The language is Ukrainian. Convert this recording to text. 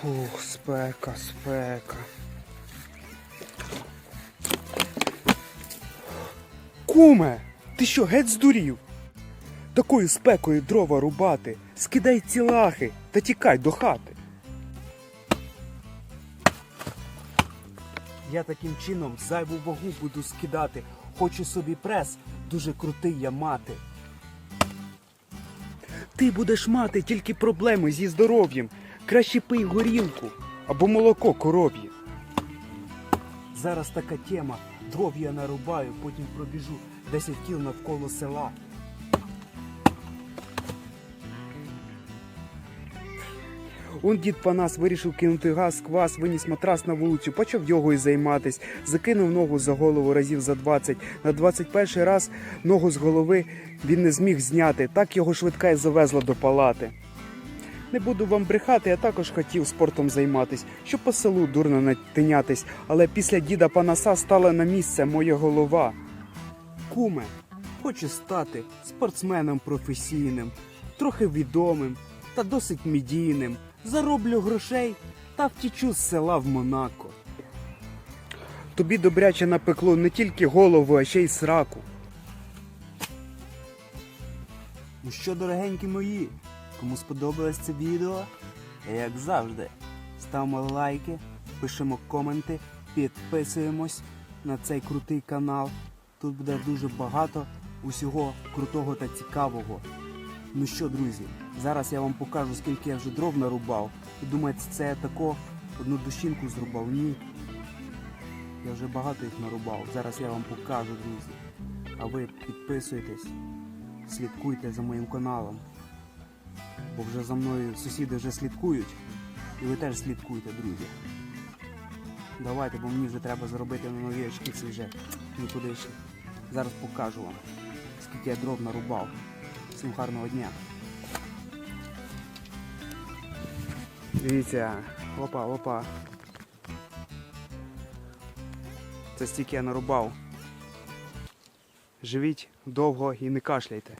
Фух, спека, спека. Куме, ти що, геть здурів? Такою спекою дрова рубати, скидай ці лахи та тікай до хати. Я таким чином зайву вагу буду скидати. Хочу собі прес дуже крутий я мати. Ти будеш мати тільки проблеми зі здоров'ям. Краще пий горілку або молоко коров'є. Зараз така тема. Дров я нарубаю, потім пробіжу 10 кіл навколо села. Он дід Панас вирішив кинути газ, квас, виніс матрас на вулицю, почав йогою займатись, закинув ногу за голову разів за 20. На 21 раз ногу з голови він не зміг зняти, так його швидка й завезла до палати. Не буду вам брехати, я також хотів спортом займатись, щоб по селу дурно натинятись, але після діда Панаса стала на місце моя голова. Куме, хочу стати спортсменом професійним, трохи відомим та досить медійним. Зароблю грошей та втічу з села в Монако. Тобі добряче напекло не тільки голову, а ще й сраку. Ну що, дорогенькі мої, кому сподобалось це відео, як завжди, ставимо лайки, пишемо коменти, підписуємось на цей крутий канал. Тут буде дуже багато усього крутого та цікавого. Ну що, друзі, зараз я вам покажу, скільки я вже дров нарубав. Ви думаєте, це я тако одну дощинку зрубав? Ні. Я вже багато їх нарубав. Зараз я вам покажу, друзі. А ви підписуйтесь, слідкуйте за моїм каналом. Бо вже за мною сусіди вже слідкують. І ви теж слідкуйте, друзі. Давайте, бо мені вже треба заробити на нові очки, це вже нікуди ще. Зараз покажу вам, скільки я дров нарубав. Всім гарного дня. Дивіться, опа, опа. Це стільки я нарубав. Живіть довго і не кашляйте.